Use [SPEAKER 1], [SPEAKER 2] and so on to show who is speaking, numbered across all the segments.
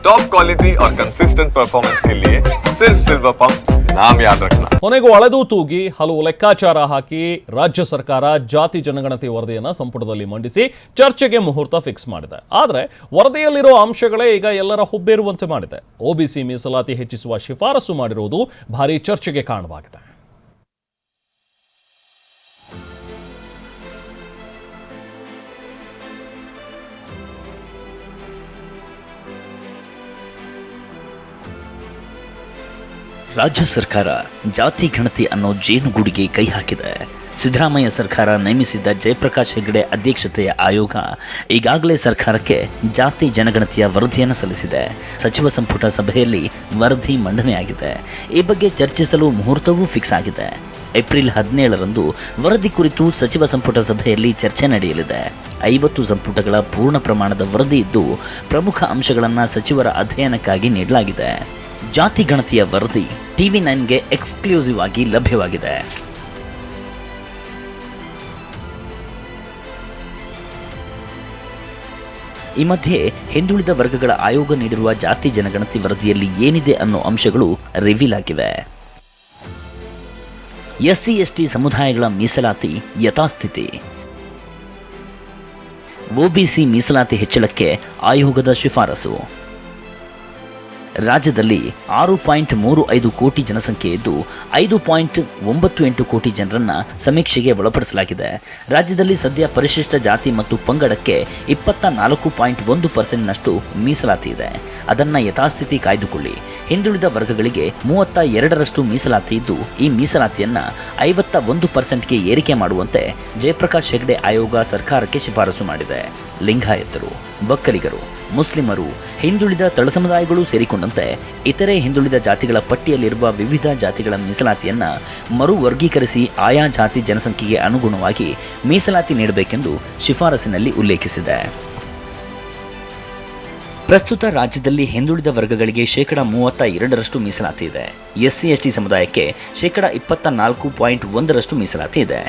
[SPEAKER 1] Top quality और consistent performance के लिए सिर्फ सिल्वर पंप नाम याद रखना
[SPEAKER 2] ಕೊನೆಗೂ ಅಳೆದು ತೂಗಿ ಹಲವು ಲೆಕ್ಕಾಚಾರ ಹಾಕಿ ರಾಜ್ಯ ಸರ್ಕಾರ ಜಾತಿ ಜನಗಣತಿ ವರದಿಯನ್ನ ಸಂಪುಟದಲ್ಲಿ ಮಂಡಿಸಿ ಚರ್ಚೆಗೆ ಮುಹೂರ್ತ ಫಿಕ್ಸ್ ಮಾಡಿದೆ ಆದರೆ ವರದಿಯಲ್ಲಿರೋ ಅಂಶಗಳೇ ಈಗ ಎಲ್ಲರ ಹುಬ್ಬೇರುವಂತೆ ಮಾಡಿದೆ ಒಬಿಸಿ ಮೀಸಲಾತಿ ಹೆಚ್ಚಿಸುವ ಶಿಫಾರಸು ಮಾಡಿರುವುದು ಭಾರಿ ಚರ್ಚೆಗೆ ಕಾರಣವಾಗಿದೆ
[SPEAKER 3] ರಾಜ್ಯ ಸರ್ಕಾರ ಜಾತಿ ಗಣತಿ ಅನ್ನೋ ಜೇನುಗೂಡಿಗೆ ಕೈ ಹಾಕಿದೆ. ಸಿದ್ದರಾಮಯ್ಯ ಸರ್ಕಾರ ನೇಮಿಸಿದ್ದ ಜಯಪ್ರಕಾಶ್ ಹೆಗ್ಡೆ ಅಧ್ಯಕ್ಷತೆಯ ಆಯೋಗ ಈಗಾಗಲೇ ಸರ್ಕಾರಕ್ಕೆ ಜಾತಿ ಜನಗಣತಿಯ ವರದಿಯನ್ನು ಸಲ್ಲಿಸಿದೆ. ಸಚಿವ ಸಂಪುಟ ಸಭೆಯಲ್ಲಿ ವರದಿ ಮಂಡನೆಯಾಗಿದೆ ಈ ಬಗ್ಗೆ ಚರ್ಚಿಸಲು ಮುಹೂರ್ತವೂ ಫಿಕ್ಸ್ ಆಗಿದೆ. ಏಪ್ರಿಲ್ ಹದಿನೇಳರಂದು ವರದಿ ಕುರಿತು ಸಚಿವ ಸಂಪುಟ ಸಭೆಯಲ್ಲಿ ಚರ್ಚೆ ನಡೆಯಲಿದೆ. ಐವತ್ತು ಸಂಪುಟಗಳ ಪೂರ್ಣ ಪ್ರಮಾಣದ ವರದಿ ಇದ್ದು ಪ್ರಮುಖ ಅಂಶಗಳನ್ನು ಸಚಿವರ ಅಧ್ಯಯನಕ್ಕಾಗಿ ನೀಡಲಾಗಿದೆ. ಜಾತಿ ಗಣತಿಯ ವರದಿ ಟಿವಿ ನೈನ್ಗೆ ಎಕ್ಸ್ಕ್ಲೂಸಿವ್ ಆಗಿ ಲಭ್ಯವಾಗಿದೆ. ಈ ಮಧ್ಯೆ ಹಿಂದುಳಿದ ವರ್ಗಗಳ ಆಯೋಗ ನೀಡಿರುವ ಜಾತಿ ಜನಗಣತಿ ವರದಿಯಲ್ಲಿ ಏನಿದೆ ಅನ್ನೋ ಅಂಶಗಳು ರಿವೀಲ್ ಆಗಿವೆ. ಎಸ್ಸಿ, ಎಸ್ಟಿ ಸಮುದಾಯಗಳ ಮೀಸಲಾತಿ ಯಥಾಸ್ಥಿತಿ. ಒಬಿಸಿ ಮೀಸಲಾತಿ ಹೆಚ್ಚಳಕ್ಕೆ ಆಯೋಗದ ಶಿಫಾರಸು. ರಾಜ್ಯದಲ್ಲಿ ಆರು ಪಾಯಿಂಟ್ ಮೂರು ಐದು ಕೋಟಿ ಜನಸಂಖ್ಯೆ ಇದ್ದು, ಐದು ಪಾಯಿಂಟ್ ಒಂಬತ್ತು ಎಂಟು ಕೋಟಿ ಜನರನ್ನ ಸಮೀಕ್ಷೆಗೆ ಒಳಪಡಿಸಲಾಗಿದೆ. ರಾಜ್ಯದಲ್ಲಿ ಸದ್ಯ ಪರಿಶಿಷ್ಟ ಜಾತಿ ಮತ್ತು ಪಂಗಡಕ್ಕೆ ಇಪ್ಪತ್ತ ನಾಲ್ಕು ಪಾಯಿಂಟ್ ಒಂದು ಪರ್ಸೆಂಟ್ನಷ್ಟು ಮೀಸಲಾತಿ ಇದೆ. ಅದನ್ನು ಯಥಾಸ್ಥಿತಿ ಕಾಯ್ದುಕೊಳ್ಳಿ. ಹಿಂದುಳಿದ ವರ್ಗಗಳಿಗೆ ಮೂವತ್ತ ಎರಡರಷ್ಟು ಮೀಸಲಾತಿ ಇದ್ದು, ಈ ಮೀಸಲಾತಿಯನ್ನು ಐವತ್ತ ಒಂದು ಪರ್ಸೆಂಟ್ಗೆ ಏರಿಕೆ ಮಾಡುವಂತೆ ಜಯಪ್ರಕಾಶ್ ಹೆಗ್ಡೆ ಆಯೋಗ ಸರ್ಕಾರಕ್ಕೆ ಶಿಫಾರಸು ಮಾಡಿದೆ. ಲಿಂಗಾಯತರು ಒಕ್ಕಲಿಗರು ಮುಸ್ಲಿಮರು ಹಿಂದುಳಿದ ತಳ ಸಮುದಾಯಗಳು ಸೇರಿಕೊಂಡಂತೆ ಇತರೆ ಹಿಂದುಳಿದ ಜಾತಿಗಳ ಪಟ್ಟಿಯಲ್ಲಿರುವ ವಿವಿಧ ಜಾತಿಗಳ ಮೀಸಲಾತಿಯನ್ನು ಮರು ವರ್ಗೀಕರಿಸಿ ಆಯಾ ಜಾತಿ ಜನಸಂಖ್ಯೆಗೆ ಅನುಗುಣವಾಗಿ ಮೀಸಲಾತಿ ನೀಡಬೇಕೆಂದು ಶಿಫಾರಸಿನಲ್ಲಿ ಉಲ್ಲೇಖಿಸಿದೆ. ಪ್ರಸ್ತುತ ರಾಜ್ಯದಲ್ಲಿ ಹಿಂದುಳಿದ ವರ್ಗಗಳಿಗೆ ಶೇಕಡ ಮೂವತ್ತ ಎರಡರಷ್ಟು ಮೀಸಲಾತಿ ಇದೆ. ಎಸ್ಸಿ ಎಸ್ಟಿ ಸಮುದಾಯಕ್ಕೆ ಶೇಕಡ ಇಪ್ಪತ್ತ ನಾಲ್ಕು ಪಾಯಿಂಟ್ ಒಂದರಷ್ಟು ಮೀಸಲಾತಿ ಇದೆ.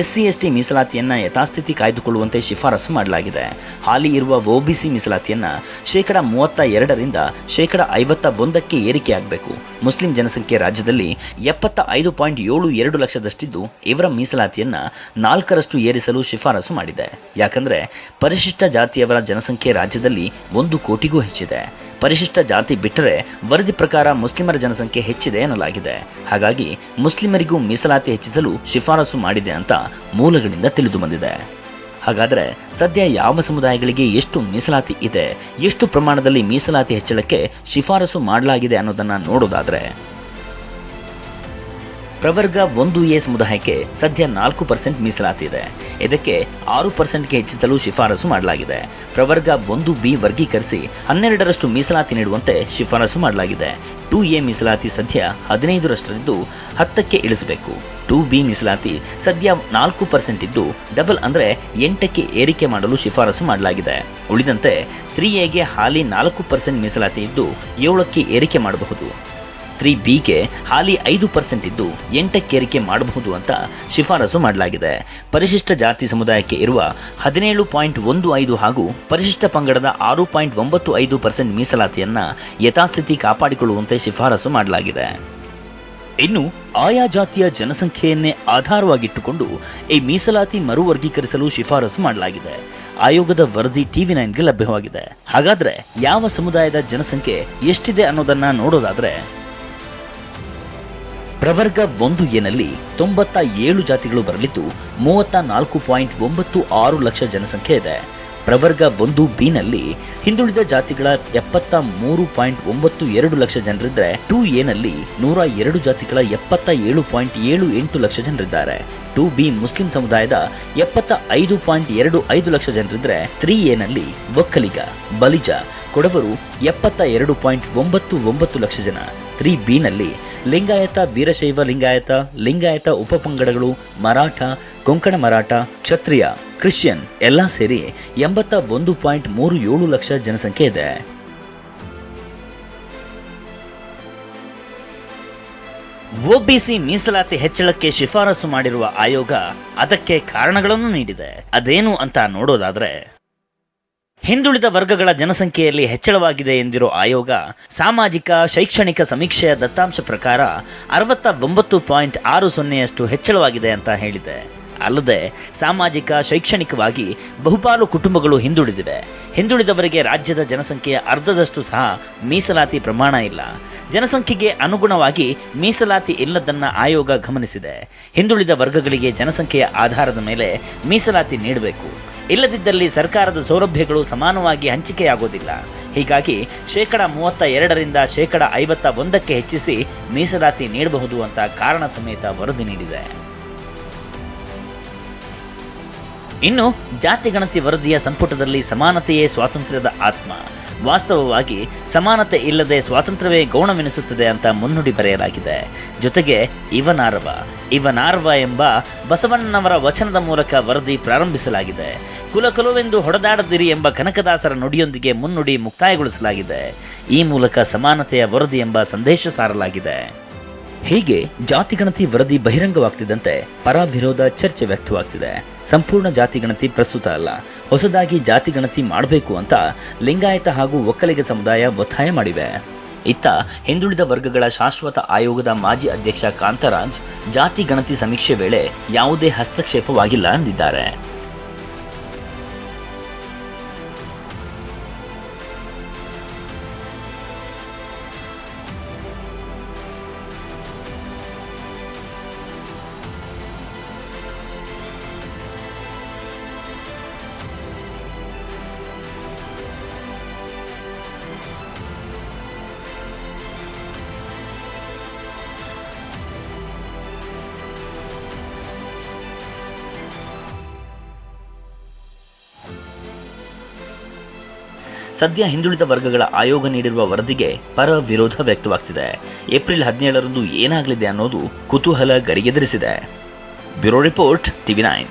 [SPEAKER 3] ಎಸ್ಸಿ ಎಸ್ಟಿ ಮೀಸಲಾತಿಯನ್ನ ಯಥಾಸ್ಥಿತಿ ಕಾಯ್ದುಕೊಳ್ಳುವಂತೆ ಶಿಫಾರಸು ಮಾಡಲಾಗಿದೆ. ಹಾಲಿ ಇರುವ ಒಬಿಸಿ ಮೀಸಲಾತಿಯನ್ನ ಶೇಕಡ ಮೂವತ್ತ ಎರಡರಿಂದ ಶೇಕಡ ಐವತ್ತ ಒಂದಕ್ಕೆ ಏರಿಕೆಯಾಗಬೇಕು. ಮುಸ್ಲಿಂ ಜನಸಂಖ್ಯೆ ರಾಜ್ಯದಲ್ಲಿ ಎಪ್ಪತ್ತ ಐದು ಪಾಯಿಂಟ್ ಏಳು ಎರಡು ಲಕ್ಷದಷ್ಟಿದ್ದು ಇವರ ಮೀಸಲಾತಿಯನ್ನ ನಾಲ್ಕರಷ್ಟು ಏರಿಸಲು ಶಿಫಾರಸು ಮಾಡಿದೆ. ಯಾಕಂದ್ರೆ ಪರಿಶಿಷ್ಟ ಜಾತಿಯವರ ಜನಸಂಖ್ಯೆ ರಾಜ್ಯದಲ್ಲಿ ಒಂದು ಕೋಟಿಗೂ ಹೆಚ್ಚಿದೆ. ಪರಿಶಿಷ್ಟ ಜಾತಿ ಬಿಟ್ಟರೆ ವರದಿ ಪ್ರಕಾರ ಮುಸ್ಲಿಮರ ಜನಸಂಖ್ಯೆ ಹೆಚ್ಚಿದೆ ಎನ್ನಲಾಗಿದೆ. ಹಾಗಾಗಿ ಮುಸ್ಲಿಮರಿಗೂ ಮೀಸಲಾತಿ ಹೆಚ್ಚಿಸಲು ಶಿಫಾರಸು ಮಾಡಿದೆ ಅಂತ ಮೂಲಗಳಿಂದ ತಿಳಿದು ಬಂದಿದೆ. ಹಾಗಾದರೆ ಸದ್ಯ ಯಾವ ಸಮುದಾಯಗಳಿಗೆ ಎಷ್ಟು ಮೀಸಲಾತಿ ಇದೆ, ಎಷ್ಟು ಪ್ರಮಾಣದಲ್ಲಿ ಮೀಸಲಾತಿ ಹೆಚ್ಚಳಕ್ಕೆ ಶಿಫಾರಸು ಮಾಡಲಾಗಿದೆ ಅನ್ನೋದನ್ನು ನೋಡೋದಾದ್ರೆ ಪ್ರವರ್ಗ ಒಂದು ಎ ಸಮುದಾಯಕ್ಕೆ ಸದ್ಯ ನಾಲ್ಕು ಪರ್ಸೆಂಟ್ ಮೀಸಲಾತಿ ಇದೆ ಇದಕ್ಕೆ ಆರು ಪರ್ಸೆಂಟ್ಗೆ ಹೆಚ್ಚಿಸಲು ಶಿಫಾರಸು ಮಾಡಲಾಗಿದೆ. ಪ್ರವರ್ಗ ಒಂದು ಬಿ ವರ್ಗೀಕರಿಸಿ ಹನ್ನೆರಡರಷ್ಟು ಮೀಸಲಾತಿ ನೀಡುವಂತೆ ಶಿಫಾರಸು ಮಾಡಲಾಗಿದೆ. ಟು ಎ ಮೀಸಲಾತಿ ಸದ್ಯ ಹದಿನೈದರಷ್ಟರಿದ್ದು ಹತ್ತಕ್ಕೆ ಇಳಿಸಬೇಕು. ಟು ಬಿ ಮೀಸಲಾತಿ ಸದ್ಯ ನಾಲ್ಕು ಪರ್ಸೆಂಟ್ ಇದ್ದು ಡಬಲ್ ಅಂದರೆ ಎಂಟಕ್ಕೆ ಏರಿಕೆ ಮಾಡಲು ಶಿಫಾರಸು ಮಾಡಲಾಗಿದೆ. ಉಳಿದಂತೆ ತ್ರೀ ಎಗೆ ಹಾಲಿ ನಾಲ್ಕು ಪರ್ಸೆಂಟ್ ಮೀಸಲಾತಿ ಇದ್ದು ಏಳಕ್ಕೆ ಏರಿಕೆ ಮಾಡಬಹುದು. ತ್ರೀ ಬಿಗೆ ಹಾಲಿ ಐದು ಪರ್ಸೆಂಟ್ ಇದ್ದು ಎಂಟಕ್ಕೆ ಏರಿಕೆ ಮಾಡಬಹುದು ಅಂತ ಶಿಫಾರಸು ಮಾಡಲಾಗಿದೆ. ಪರಿಶಿಷ್ಟ ಜಾತಿ ಸಮುದಾಯಕ್ಕೆ ಇರುವ ಹದಿನೇಳು ಪಾಯಿಂಟ್ ಒಂದು ಐದು ಹಾಗೂ ಪರಿಶಿಷ್ಟ ಪಂಗಡದ ಆರು ಪಾಯಿಂಟ್ ಒಂಬತ್ತು ಐದು ಪರ್ಸೆಂಟ್ ಮೀಸಲಾತಿಯನ್ನ ಯಥಾಸ್ಥಿತಿ ಕಾಪಾಡಿಕೊಳ್ಳುವಂತೆ ಶಿಫಾರಸು ಮಾಡಲಾಗಿದೆ. ಇನ್ನು ಆಯಾ ಜಾತಿಯ ಜನಸಂಖ್ಯೆಯನ್ನೇ ಆಧಾರವಾಗಿಟ್ಟುಕೊಂಡು ಈ ಮೀಸಲಾತಿ ಮರು ವರ್ಗೀಕರಿಸಲು ಶಿಫಾರಸು ಮಾಡಲಾಗಿದೆ. ಆಯೋಗದ ವರದಿ ಟಿವಿ ನೈನ್ಗೆ ಲಭ್ಯವಾಗಿದೆ. ಹಾಗಾದ್ರೆ ಯಾವ ಸಮುದಾಯದ ಜನಸಂಖ್ಯೆ ಎಷ್ಟಿದೆ ಅನ್ನೋದನ್ನ ನೋಡೋದಾದ್ರೆ ಪ್ರವರ್ಗ ಒಂದು ಎನಲ್ಲಿ ತೊಂಬತ್ತ ಏಳು ಜಾತಿಗಳು ಬರಲಿದ್ದು ಮೂವತ್ತ ನಾಲ್ಕು ಪಾಯಿಂಟ್ ಒಂಬತ್ತು ಆರು ಲಕ್ಷ ಜನಸಂಖ್ಯೆ ಇದೆ. ಪ್ರವರ್ಗ ಒಂದು ಬಿನಲ್ಲಿ ಹಿಂದುಳಿದ ಜಾತಿಗಳ ಎಪ್ಪತ್ತ ಮೂರು ಪಾಯಿಂಟ್ ಒಂಬತ್ತು ಎರಡು ಲಕ್ಷ ಜನರಿದ್ದರೆ ಟೂ ಎನಲ್ಲಿ ನೂರ ಎರಡು ಜಾತಿಗಳ ಎಪ್ಪತ್ತ ಏಳು ಪಾಯಿಂಟ್ ಏಳು ಎಂಟು ಲಕ್ಷ ಜನರಿದ್ದಾರೆ. ಟೂ ಬಿ ಮುಸ್ಲಿಂ ಸಮುದಾಯದ ಎಪ್ಪತ್ತ ಐದು ಪಾಯಿಂಟ್ ಎರಡು ಐದು ಲಕ್ಷ ಜನರಿದ್ದರೆ ತ್ರೀ ಎನಲ್ಲಿ ಒಕ್ಕಲಿಗ, ಬಲಿಜ ಕೊಡವರು ಎಪ್ಪತ್ತ ಎರಡು ಪಾಯಿಂಟ್ ಒಂಬತ್ತು ಒಂಬತ್ತು ಲಕ್ಷ ಜನ. ತ್ರೀ ಬಿನಲ್ಲಿ ಲಿಂಗಾಯತ, ವೀರಶೈವ ಲಿಂಗಾಯತ ಲಿಂಗಾಯತ ಉಪಪಂಗಡಗಳು ಮರಾಠ, ಕೊಂಕಣ ಮರಾಠ, ಕ್ಷತ್ರಿಯ, ಕ್ರಿಶ್ಚಿಯನ್ ಎಲ್ಲ ಸೇರಿ ಎಂಬತ್ತ ಒಂದು ಪಾಯಿಂಟ್ ಮೂರು ಏಳು ಲಕ್ಷ ಜನಸಂಖ್ಯೆ ಇದೆ. ಒಬಿಸಿ ಮೀಸಲಾತಿ ಹೆಚ್ಚಳಕ್ಕೆ ಶಿಫಾರಸು ಮಾಡಿರುವ ಆಯೋಗ ಅದಕ್ಕೆ ಕಾರಣಗಳನ್ನು ನೀಡಿದೆ. ಅದೇನು ಅಂತ ನೋಡೋದಾದ್ರೆ ಹಿಂದುಳಿದ ವರ್ಗಗಳ ಜನಸಂಖ್ಯೆಯಲ್ಲಿ ಹೆಚ್ಚಳವಾಗಿದೆ ಎಂದಿರೋ ಆಯೋಗ ಸಾಮಾಜಿಕ, ಶೈಕ್ಷಣಿಕ ಸಮೀಕ್ಷೆಯ ದತ್ತಾಂಶ ಪ್ರಕಾರ ಅರವತ್ತ ಒಂಬತ್ತು ಪಾಯಿಂಟ್ ಆರು ಸೊನ್ನೆಯಷ್ಟು ಹೆಚ್ಚಳವಾಗಿದೆ ಅಂತ ಹೇಳಿದೆ. ಅಲ್ಲದೆ ಸಾಮಾಜಿಕ, ಶೈಕ್ಷಣಿಕವಾಗಿ ಬಹುಪಾಲು ಕುಟುಂಬಗಳು ಹಿಂದುಳಿದಿವೆ. ಹಿಂದುಳಿದವರಿಗೆ ರಾಜ್ಯದ ಜನಸಂಖ್ಯೆಯ ಅರ್ಧದಷ್ಟು ಸಹ ಮೀಸಲಾತಿ ಪ್ರಮಾಣ ಇಲ್ಲ. ಜನಸಂಖ್ಯೆಗೆ ಅನುಗುಣವಾಗಿ ಮೀಸಲಾತಿ ಇಲ್ಲದನ್ನ ಆಯೋಗ ಗಮನಿಸಿದೆ. ಹಿಂದುಳಿದ ವರ್ಗಗಳಿಗೆ ಜನಸಂಖ್ಯೆಯ ಆಧಾರದ ಮೇಲೆ ಮೀಸಲಾತಿ ನೀಡಬೇಕು. ಇಲ್ಲದಿದ್ದಲ್ಲಿ ಸರ್ಕಾರದ ಸೌಲಭ್ಯಗಳು ಸಮಾನವಾಗಿ ಹಂಚಿಕೆಯಾಗೋದಿಲ್ಲ. ಹೀಗಾಗಿ ಶೇಕಡ ಮೂವತ್ತ ಎರಡರಿಂದ ಶೇಕಡ ಐವತ್ತ ಒಂದಕ್ಕೆ ಹೆಚ್ಚಿಸಿ ಮೀಸಲಾತಿ ನೀಡಬಹುದು ಅಂತ ಕಾರಣ ಸಮೇತ ವರದಿ ನೀಡಿದೆ. ಇನ್ನು ಜಾತಿ ಗಣತಿ ವರದಿಯ ಸಂಪುಟದಲ್ಲಿ ಸಮಾನತೆಯೇ ಸ್ವಾತಂತ್ರ್ಯದ ಆತ್ಮ. ವಾಸ್ತವವಾಗಿ ಸಮಾನತೆ ಇಲ್ಲದೆ ಸ್ವಾತಂತ್ರ್ಯವೇ ಗೌಣವೆನಿಸುತ್ತದೆ ಅಂತ ಮುನ್ನುಡಿ ಬರೆಯಲಾಗಿದೆ. ಜೊತೆಗೆ ಇವನಾರ್ವ ಇವನಾರ್ವ ಎಂಬ ಬಸವಣ್ಣನವರ ವಚನದ ಮೂಲಕ ವರದಿ ಪ್ರಾರಂಭಿಸಲಾಗಿದೆ. ಕುಲಕುಲವೆಂದು ಹೊಡೆದಾಡದಿರಿ ಎಂಬ ಕನಕದಾಸರ ನುಡಿಯೊಂದಿಗೆ ಮುನ್ನುಡಿ ಮುಕ್ತಾಯಗೊಳಿಸಲಾಗಿದೆ. ಈ ಮೂಲಕ ಸಮಾನತೆಯ ವರದಿ ಎಂಬ ಸಂದೇಶ ಸಾರಲಾಗಿದೆ. ಹೀಗೆ ಜಾತಿ ಗಣತಿ ವರದಿ ಬಹಿರಂಗವಾಗ್ತಿದ್ದಂತೆ ಪರ ವಿರೋಧ ಚರ್ಚೆ ವ್ಯಕ್ತವಾಗ್ತಿದೆ. ಸಂಪೂರ್ಣ ಜಾತಿ ಗಣತಿ ಪ್ರಸ್ತುತ ಅಲ್ಲ. ಹೊಸದಾಗಿ ಜಾತಿ ಗಣತಿ ಮಾಡಬೇಕು ಅಂತ ಲಿಂಗಾಯತ ಹಾಗೂ ಒಕ್ಕಲಿಗ ಸಮುದಾಯ ಒತ್ತಾಯ ಮಾಡಿವೆ. ಇತ್ತ ಹಿಂದುಳಿದ ವರ್ಗಗಳ ಶಾಶ್ವತ ಆಯೋಗದ ಮಾಜಿ ಅಧ್ಯಕ್ಷ ಕಾಂತರಾಜ್ ಜಾತಿ ಗಣತಿ ಸಮೀಕ್ಷೆ ವೇಳೆ ಯಾವುದೇ ಹಸ್ತಕ್ಷೇಪವಾಗಿಲ್ಲ ಅಂದಿದ್ದಾರೆ. ಸದ್ಯ ಹಿಂದುಳಿದ ವರ್ಗಗಳ ಆಯೋಗ ನೀಡಿರುವ ವರದಿಗೆ ಪರ ವಿರೋಧ ವ್ಯಕ್ತವಾಗ್ತಿದೆ. ಏಪ್ರಿಲ್ ಹದಿನೇಳರಂದು ಏನಾಗಲಿದೆ ಅನ್ನೋದು ಕುತೂಹಲ ಗರಿಗೆದರಿಸಿದೆ. Bureau report TV nine.